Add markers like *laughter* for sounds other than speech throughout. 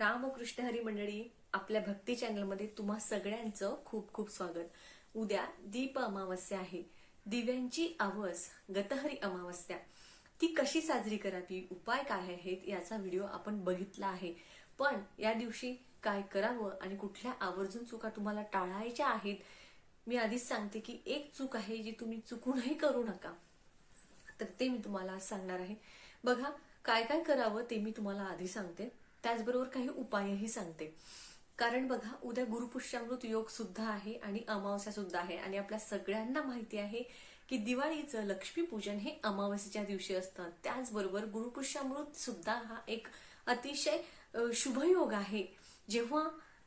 रामकृष्ण हरी मंडळी आपल्या भक्ती चॅनलमध्ये तुम्हा सगळ्यांचं खूप खूप स्वागत. उद्या दीप अमावस्या आहे. दिव्यांची आवस गतहरी अमावस्या. ती कशी साजरी करावी उपाय काय आहेत याचा व्हिडिओ आपण बघितला आहे. पण या दिवशी काय करावं आणि कुठल्या आवर्जून चुका तुम्हाला टाळायच्या आहेत मी आधीच सांगते की एक चूक आहे जी तुम्ही चुकूनही करू नका. तर ते मी तुम्हाला आज सांगणार आहे. बघा काय काय करावं ते मी तुम्हाला आधी सांगते. त्याचबरोबर काही उपायही सांगते. कारण बघा उद्या गुरुपुष्यामृत योग सुद्धा आहे आणि अमावस्या सुद्धा आहे आणि आपल्या सगळ्यांना माहिती आहे की दिवाळीचं लक्ष्मीपूजन हे अमावस्येच्या दिवशी असतं. त्याचबरोबर गुरुपुष्यामृत सुद्धा हा एक अतिशय शुभयोग आहे. जेव्हा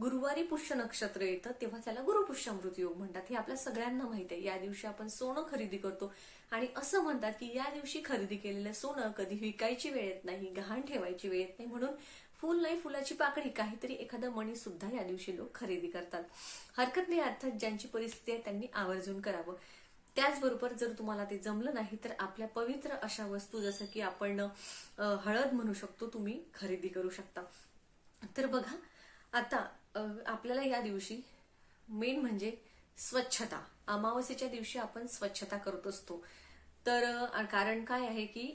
गुरुवारी पुष्य नक्षत्र येतं तेव्हा त्याला गुरुपुष्यामृत योग म्हणतात. हे आपल्या सगळ्यांना माहिती आहे. या दिवशी आपण सोनं खरेदी करतो आणि असं म्हणतात की या दिवशी खरेदी केलेलं सोनं कधी विकायची वेळ येत नाही गहाण ठेवायची वेळ येत नाही. म्हणून फुल नाही फुलाची पाकळी. काहीतरी एखादा मणी सुद्धा या दिवशी लोक खरेदी करतात. हरकत नाही अर्थात ज्यांची परिस्थिती आहे त्यांनी आवर्जून करावं. त्याचबरोबर जर तुम्हाला ते जमलं नाही तर आपल्या पवित्र अशा वस्तू जसं की आपण हळद म्हणू शकतो तुम्ही खरेदी करू शकता. तर बघा आता आपल्याला या दिवशी मेन म्हणजे स्वच्छता. अमावस्येच्या दिवशी आपण स्वच्छता करत असतो. तर कारण काय आहे की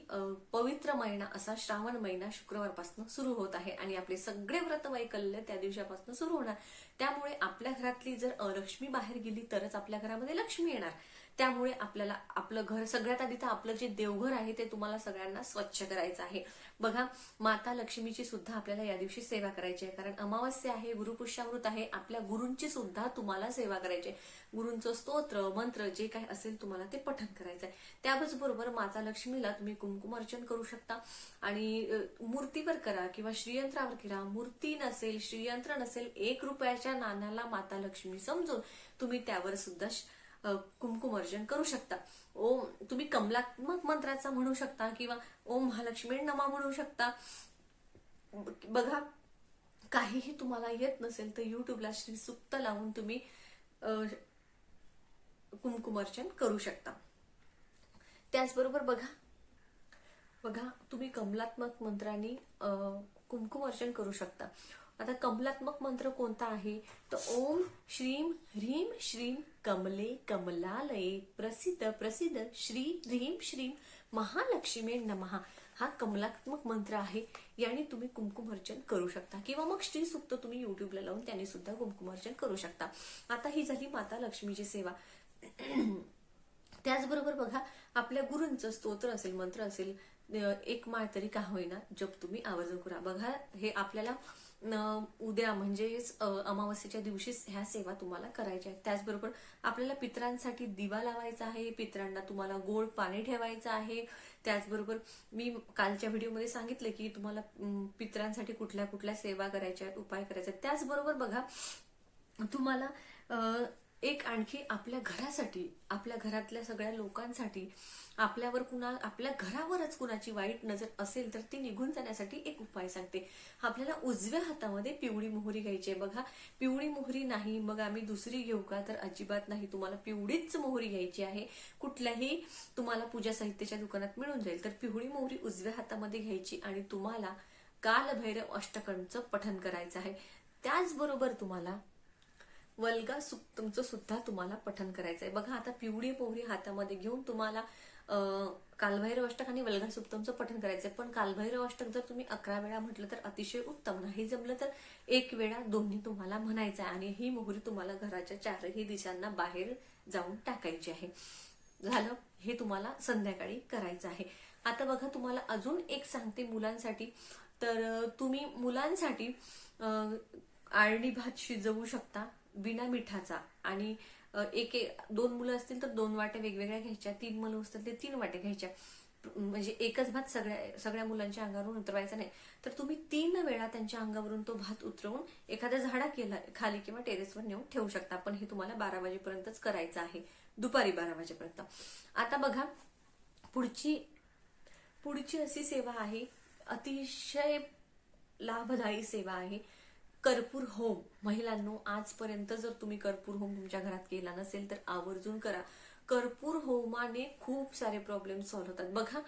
पवित्र महिना असा श्रावण महिना शुक्रवारपासून सुरू होत आहे आणि आपले सगळे व्रत वैकल्य त्या दिवसापासून सुरू होणार. त्यामुळे आपल्या घरातली जर लक्ष्मी बाहेर गेली तरच आपल्या घरामध्ये लक्ष्मी येणार. त्यामुळे आपल्याला आपलं घर सगळ्यात आधी तर आपलं जे देवघर आहे ते तुम्हाला सगळ्यांना स्वच्छ करायचं आहे. बघा माता लक्ष्मीची सुद्धा आपल्याला या दिवशी सेवा करायची आहे. कारण अमावस्या आहे गुरुपुष्यामृत आहे आपल्या गुरूंची सुद्धा तुम्हाला सेवा करायची आहे. गुरूंचं स्तोत्र मंत्र जे काही असेल तुम्हाला ते पठण करायचं आहे. त्याचबरोबर माता लक्ष्मीला तुम्ही कुमकुम अर्चन करू शकता. आणि मूर्तीवर करा किंवा श्रीयंत्रावर करा मूर्ती नसेल श्रीयंत्र नसेल एक रुपयाच्या नाण्याला माता लक्ष्मी समजून तुम्ही त्यावर सुद्धा कुमकुम अर्जन कुंकुम करू शकता. ओम तुम्ही कमलात्मक मंत्राचा म्हणू शकता किंवा ओम महालक्ष्मी नमा म्हणू शकता. बघा काहीही तुम्हाला येत नसेल तर युट्यूबला श्री सुक्त लावून तुम्ही कुमकुम अर्चन करू शकता. त्याचबरोबर बघा बघा तुम्ही कमलात्मक मंत्राने कुमकुम अर्चन करू शकता. आता कमलात्मक मंत्र कोणता आहे? तर ओम श्रीम ह्रीम श्रीम कमले कमलालये प्रसिद्ध प्रसिद्ध श्री ह्रीम श्रीम महालक्ष्मी नमहा हा कमलात्मक मंत्र आहे. याने तुम्ही कुंकुम करू शकता. किंवा मग श्री सुक्त तुम्ही युट्यूबला लावून त्याने सुद्धा कुमकुमर्जन करू शकता. आता ही झाली माता लक्ष्मीची सेवा. *clears throat* त्याचबरोबर बघा आपल्या गुरूंचं स्तोत्र असेल मंत्र असेल एक माळ तरी का होईना जप तुम्ही आवर्जून करा. बघा हे आपल्याला उद्या म्हणजेच अमावस्येच्या दिवशीच ह्या सेवा तुम्हाला करायच्या आहेत. त्याचबरोबर आपल्याला पितरांसाठी दिवा लावायचा आहे पितरांना तुम्हाला गोड पाणी ठेवायचं आहे. त्याचबरोबर मी कालच्या व्हिडिओमध्ये सांगितलं की तुम्हाला पित्रांसाठी पितरांसाठी कुठल्या कुठल्या सेवा करायच्या आहेत उपाय करायचा त्याचबरोबर बघा तुम्हाला एक आणखी आपल्या घरासाठी आपल्या घरातल्या सगळ्या लोकांसाठी आपल्यावर कुणा आपल्या घरावरच कुणाची वाईट नजर असेल तर ती निघून जाण्यासाठी एक उपाय सांगते. आपल्याला उजव्या हातामध्ये पिवळी मोहरी घ्यायची आहे. बघा पिवळी मोहरी नाही मग आम्ही दुसरी घेऊ का? तर अजिबात नाही. तुम्हाला पिवळीच मोहरी घ्यायची आहे. कुठल्याही तुम्हाला पूजा साहित्याच्या दुकानात मिळून जाईल. तर पिवळी मोहरी उजव्या हातामध्ये घ्यायची आणि तुम्हाला कालभैरव अष्टकणचं पठन करायचं आहे. त्याचबरोबर तुम्हाला वल्गा सुक्तमचं सुद्धा तुम्हाला पठन करायचं आहे. बघा आता पिवळी पोहरी हातामध्ये घेऊन तुम्हाला कालभैरव अष्टक आणि वल्गा सुप्तमचं पठन करायचं आहे. पण कालभैरव अष्टक जर तुम्ही अकरा वेळा म्हटलं तर अतिशय उत्तम. नाही जमलं तर एक वेळा दोन्ही तुम्हाला म्हणायचं आहे. आणि ही मोहरी तुम्हाला घराच्या चारही दिशांना बाहेर जाऊन टाकायची आहे. झालं. हे तुम्हाला संध्याकाळी करायचं आहे. आता बघा तुम्हाला अजून एक सांगते मुलांसाठी. तर तुम्ही मुलांसाठी आळणी भात शिजवू शकता. बिना मिठाचा. आणि एक एक- दोन मुलं असतील तर दोन वाट्या वेगवेगळ्या घ्यायच्या तीन मुलं असतील तर तीन वाट्या घ्यायच्या. म्हणजे एकच भात सगळ्या सगळ्या मुलांच्या अंगावरून उतरवायचा नाही. तर तुम्ही तीन वेळा त्यांच्या अंगावरून तो भात उतरवून एखाद्या झाडा केला खाली किंवा टेरेसवर नेऊन ठेवू शकता. पण हे तुम्हाला बारा वाजेपर्यंतच करायचं आहे. दुपारी बारा वाजेपर्यंत. आता बघा पुढची पुढची अशी सेवा आहे. अतिशय लाभदायी सेवा आहे. कर्पूर होम. महिलांनो आजपर्यंत जर तुम्ही कर्पूर होम तुमच्या घरात केला नसेल तर आवर्जून करा. कर्पूर होमाने खूप सारे प्रॉब्लेम सॉल्व्ह होतात. बघा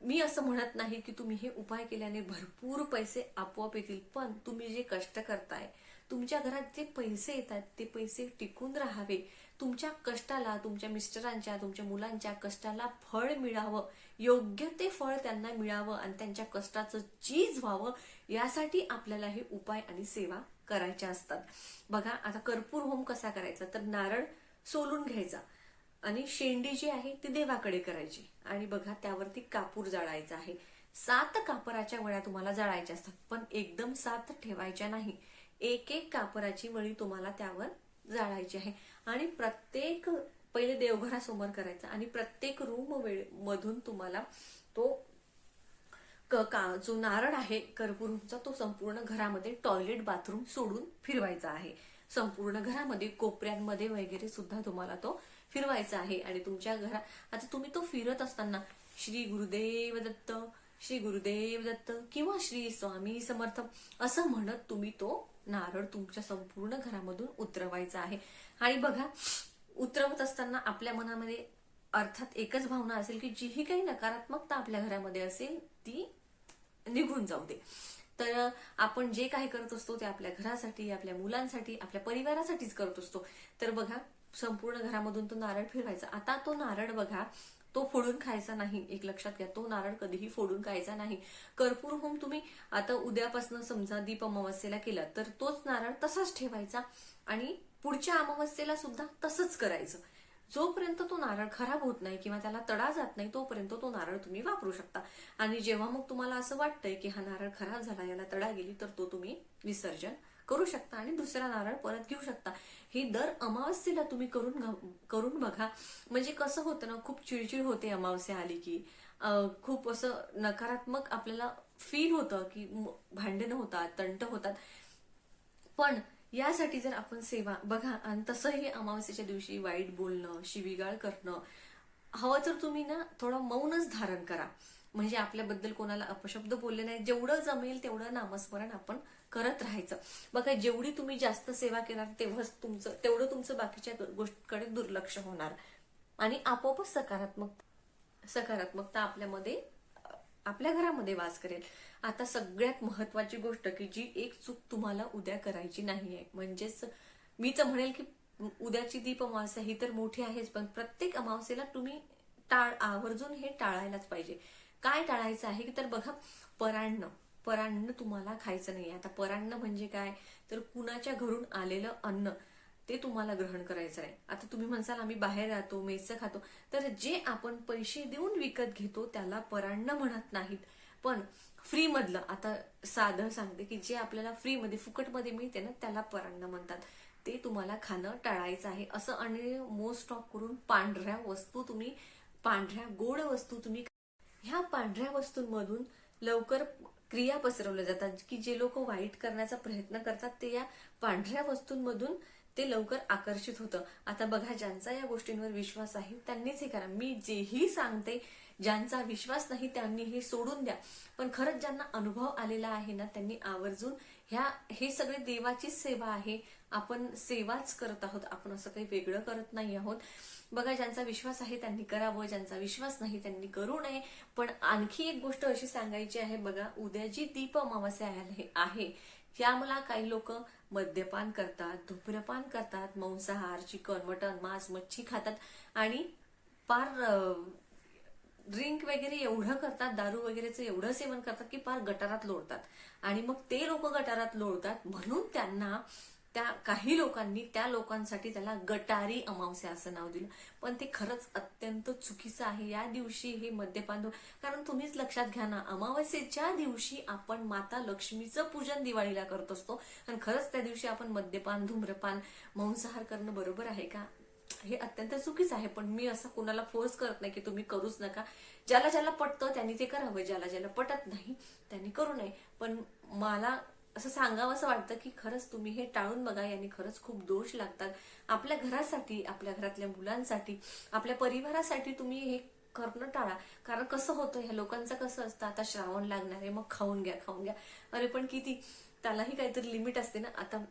मी असं म्हणत नाही की तुम्ही हे उपाय केल्याने भरपूर पैसे आपोआप येतील पण तुम्ही जे कष्ट करताय तुमच्या घरात जे पैसे येतात ते पैसे टिकून राहावे. तुमच्या कष्टाला तुमच्या मिस्टरांच्या तुमच्या मुलांच्या कष्टाला फळ मिळावं. योग्य ते फळ त्यांना मिळावं आणि त्यांच्या कष्टाचं चीज व्हावं यासाठी आपल्याला हे उपाय आणि सेवा करायच्या असतात. बघा आता कर्पूर होम कसा करायचा? तर नारळ सोलून घ्यायचा आणि शेंडी जी आहे ती देवाकडे करायची. आणि बघा त्यावरती कापूर जाळायचा आहे. सात कापराच्या वळ्या तुम्हाला जाळायच्या असतात पण एकदम सात ठेवायच्या नाही. एक एक कापराची वळी तुम्हाला त्यावर जाळायची आहे. आणि प्रत्येक पहिले देवघरासमोर करायचा आणि प्रत्येक रूम वेळ मधून तुम्हाला तो क- का जो नारळ आहे कर्पूरचा तो संपूर्ण घरामध्ये टॉयलेट बाथरूम सोडून फिरवायचा आहे. संपूर्ण घरामध्ये कोपऱ्यांमध्ये वगैरे सुद्धा तुम्हाला तो फिरवायचा आहे. आणि तुमच्या घरा आता तुम्ही तो फिरत असताना श्री गुरुदेव दत्त श्री गुरुदेव दत्त किंवा श्री स्वामी समर्थ असं म्हणत तुम्ही तो नारळ तुमच्या संपूर्ण घरामधून उतरवायचा आहे. आणि बघा उतरवत असताना आपल्या मनामध्ये अर्थात एकच भावना असेल की जीही काही नकारात्मकता आपल्या घरामध्ये असेल ती निघून जाऊ दे. तर आपण जे काही करत असतो ते आपल्या घरासाठी आपल्या मुलांसाठी आपल्या परिवारासाठीच करत असतो. तर बघा संपूर्ण घरामधून तो नारळ फिरवायचा. आता तो नारळ बघा तो फोडून खायचा नाही. एक लक्षात घ्या तो नारळ कधीही फोडून खायचा नाही. कर्पूर होम तुम्ही आता उद्यापासून समजा दीप अमावस्येला केला तर तोच नारळ तसाच ठेवायचा आणि पुढच्या अमावस्येला सुद्धा तसंच करायचं. जोपर्यंत तो नारळ खराब होत नाही किंवा त्याला तडा जात नाही तोपर्यंत तो नारळ तुम्ही वापरू शकता. आणि जेव्हा मग तुम्हाला असं वाटतंय की हा नारळ खराब झाला याला तडा गेली तर तो तुम्ही विसर्जन करू शकता आणि दुसरा नारळ परत घेऊ शकता. हे दर अमावस्येला तुम्ही करून घ- करून बघा. म्हणजे कसं होतं ना खूप चिडचिड होते अमावस्या आली की. खूप असं नकारात्मक आपल्याला फील होतं की भांडणं होतात तंट होतात. पण यासाठी जर आपण सेवा बघा आणि तसंही अमावस्येच्या दिवशी वाईट बोलणं शिवीगाळ करणं हवं तर तुम्ही ना थोडं मौनच धारण करा. म्हणजे आपल्याबद्दल कोणाला अपशब्द बोलले नाही जेवढं जमेल तेवढं नामस्मरण आपण करत राहायचं. बघा जेवढी तुम्ही जास्त सेवा केणार तेव्हाच तुमचं तेवढं तुमचं बाकीच्या गोष्टीकडे दुर्लक्ष होणार. आणि आपोआपच सकारात्मक सकारात्मकता आपल्यामध्ये आपल्या घरामध्ये वास करेल. आता सगळ्यात महत्वाची गोष्ट की जी एक चूक तुम्हाला उद्या करायची नाही आहे म्हणजेच मी तर म्हणेल की उद्याची दीप अमावस्या ही तर मोठी आहेच पण प्रत्येक अमावस्येला तुम्ही टाळ आवर्जून हे टाळायलाच पाहिजे. काय टाळायचं आहे की तर बघा परान्न परान्न तुम्हाला खायचं नाही आता परान्न म्हणजे काय? तर कुणाच्या घरून आलेलं अन्न ते तुम्हाला ग्रहण करायचं आहे. आता तुम्ही म्हणसाल आम्ही बाहेर राहतो मेसचं खातो. तर जे आपण पैसे देऊन विकत घेतो त्याला परान्न म्हणत नाहीत. पण फ्री मधलं आता साधं सांगते की जे आपल्याला फ्री मध्ये फुकटमध्ये मिळते ना त्याला परान्न म्हणतात. ते तुम्हाला खाणं टाळायचं आहे. असं आणि मोस्ट ऑफ करून पांढऱ्या वस्तू तुम्ही पांढऱ्या गोड वस्तू तुम्ही ह्या पांढऱ्या वस्तूंमधून लवकर क्रिया पसरवल्या जातात की जे लोक वाईट करण्याचा प्रयत्न करतात ते या पांढऱ्या वस्तूंमधून ते लवकर आकर्षित होतं. आता बघा ज्यांचा या गोष्टींवर विश्वास आहे त्यांनीच हे करा. मी जेही सांगते ज्यांचा विश्वास नाही त्यांनी हे सोडून द्या. पण खरंच ज्यांना अनुभव आलेला आहे ना त्यांनी आवर्जून ह्या हे सगळे देवाचीच सेवा आहे. आपण सेवाच करत आहोत आपण असं काही वेगळं करत नाही आहोत. बघा ज्यांचा विश्वास आहे त्यांनी करावं ज्यांचा विश्वास नाही त्यांनी करू नये. पण आणखी एक गोष्ट अशी सांगायची आहे बघा उद्या जी दीप अमावस्या आहे- या मला काही लोक मद्यपान करतात धूम्रपान करतात मांसाहार चिकन मटन मांस मच्छी खातात आणि फार ड्रिंक वगैरे एवढं करतात दारू वगैरेचं एवढं सेवन करतात की फार गटारात लोळतात. आणि मग ते लोक गटारात लोळतात म्हणून त्यांना त्या काही लोकांनी त्या लोकांसाठी त्याला गटारी अमावस्या असं नाव दिलं. पण ते खरंच अत्यंत चुकीचं आहे. या दिवशी हे मद्यपान धु- कारण तुम्हीच लक्षात घ्या ना अमावस्येच्या दिवशी आपण माता लक्ष्मीचं पूजन दिवाळीला करत असतो. आणि खरंच त्या दिवशी आपण मद्यपान धूम्रपान मांसाहार करणं बरोबर आहे का? हे अत्यंत चुकीचं आहे. पण मी असं कुणाला फोर्स करत नाही की तुम्ही करूच नका. ज्याला ज्याला पटतं त्यांनी ते करावं. ज्याला ज्याला पटत नाही त्यांनी करू नये. पण मला असं सांगावं असं वाटतं की खरंच तुम्ही हे टाळून बघा याने खरंच खूप दोष लागतात. आपल्या घरासाठी आपल्या घरातल्या मुलांसाठी आपल्या परिवारासाठी तुम्ही हे करणं टाळा. कारण कसं होतं ह्या लोकांचं कसं असतं आता श्रावण लागणार आहे मग खाऊन घ्या खाऊन घ्या. अरे पण किती त्यालाही काहीतरी लिमिट असते ना. आता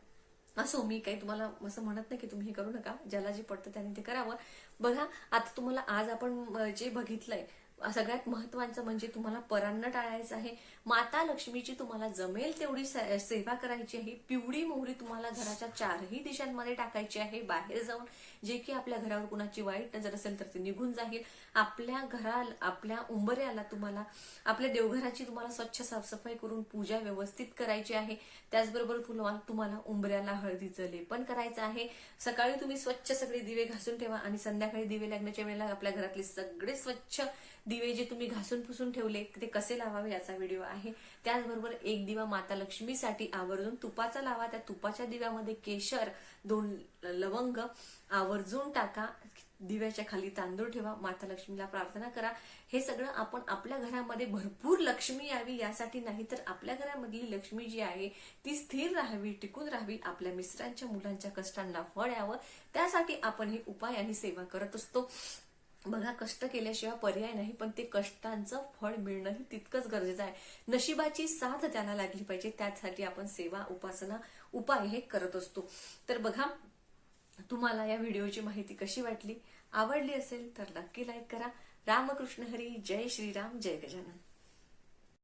असो मी काही तुम्हाला असं म्हणत नाही की तुम्ही हे करू नका. ज्याला जे पडतं त्याने ते करावं. बघा आता तुम्हाला आज आपण जे बघितलंय सगळ्यात महत्वाचं म्हणजे तुम्हाला परांना टाळायचं आहे. माता लक्ष्मीची तुम्हाला जमेल तेवढी सेवा करायची आहे. पिवळी मोहरी तुम्हाला घराच्या चारही दिशांमध्ये टाकायची आहे. बाहेर जाऊन जे की आपल्या घरावर कुणाची वाईट नजर असेल तर ते निघून जाईल. आपल्या घरा आपल्या उंबऱ्याला तुम्हाला आपल्या देवघराची तुम्हाला स्वच्छ साफसफाई करून पूजा व्यवस्थित करायची आहे. त्याचबरोबर तुम्हाला तुम्हाला उंबऱ्याला हळदीचं लेपन करायचं आहे. सकाळी तुम्ही स्वच्छ सगळे दिवे घासून ठेवा आणि संध्याकाळी दिवे लागण्याच्या वेळेला आपल्या घरातले सगळे स्वच्छ दिवे जे तुम्ही घासून पुसून ठेवले ते कसे लावावे याचा व्हिडिओ आहे. त्याचबरोबर एक दिवा माता लक्ष्मीसाठी आवर्जून तुपाचा लावा. त्या तुपाच्या दिव्यामध्ये केशर दोन लवंग आवर्जून टाका. दिव्याच्या खाली तांदूळ ठेवा. माता लक्ष्मीला प्रार्थना करा. हे सगळं आपण आपल्या घरामध्ये भरपूर लक्ष्मी यावी यासाठी नाही तर आपल्या घरामधली लक्ष्मी जी आहे ती स्थिर राहावी टिकून राहावी. आपल्या मिस्रांच्या मुलांच्या कष्टांना फळ यावं. त्यासाठी आपण हे उपाय आणि सेवा करत असतो. बघा कष्ट केल्याशिवाय पर्याय नाही पण ते कष्टांचं फळ मिळणंही तितकंच गरजेचं आहे. नशिबाची साथ त्याला लागली पाहिजे त्यासाठी आपण सेवा उपासना उपाय हे करत असतो. तर बघा तुम्हाला या व्हिडिओची माहिती कशी वाटली? आवडली असेल तर नक्की लाईक करा. रामकृष्ण हरी जय श्रीराम जय गजानन.